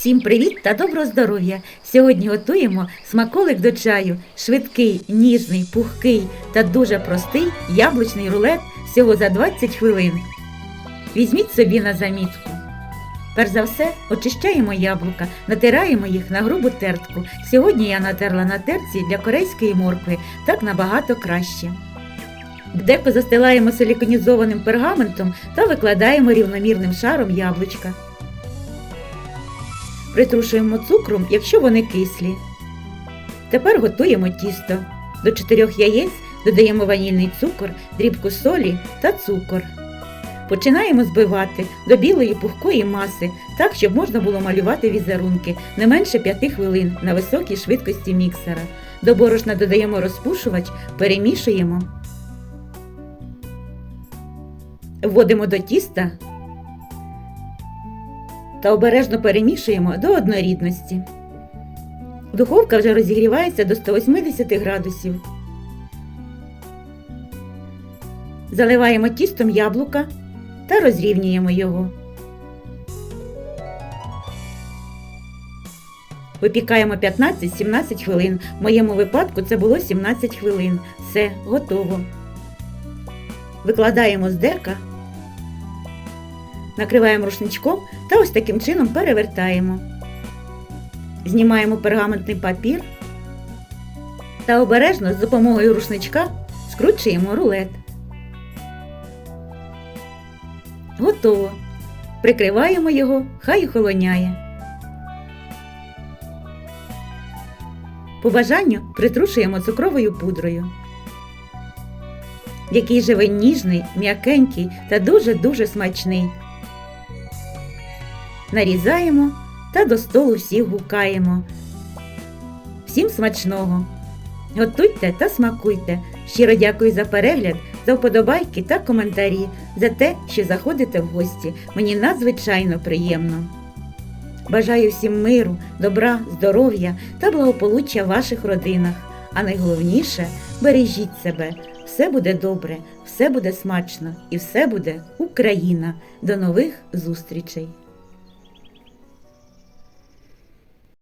Всім привіт та доброго здоров'я! Сьогодні готуємо смаколик до чаю, швидкий, ніжний, пухкий та дуже простий яблучний рулет всього за 20 хвилин. Візьміть собі на замітку. Перш за все, очищаємо яблука, натираємо їх на грубу тертку. Сьогодні я натерла на терці для корейської моркви, так набагато краще. Деко застилаємо силіконізованим пергаментом та викладаємо рівномірним шаром яблучка. Притрушуємо цукром, якщо вони кислі. Тепер готуємо тісто. До 4 яєць додаємо ванільний цукор, дрібку солі та цукор. Починаємо збивати до білої пухкої маси, так, щоб можна було малювати візерунки не менше 5 хвилин на високій швидкості міксера. До борошна додаємо розпушувач, перемішуємо. Вводимо до тіста та обережно перемішуємо до однорідності. Духовка вже розігрівається до 180 градусів. Заливаємо тістом яблука та розрівнюємо його. Випікаємо 15-17 хвилин. В моєму випадку це було 17 хвилин. Все, готово. Викладаємо з дека, накриваємо рушничком та ось таким чином перевертаємо. Знімаємо пергаментний папір та обережно з допомогою рушничка скручуємо рулет. Готово. Прикриваємо його, хай охолоняє. По бажанню притрушуємо цукровою пудрою. Який же ніжний, м'якенький та дуже-дуже смачний. Нарізаємо та до столу всіх гукаємо. Всім смачного! Готуйте та смакуйте. Щиро дякую за перегляд, за вподобайки та коментарі, за те, що заходите в гості. Мені надзвичайно приємно. Бажаю всім миру, добра, здоров'я та благополуччя в ваших родинах. А найголовніше бережіть себе. Все буде добре, все буде смачно і все буде Україна. До нових зустрічей!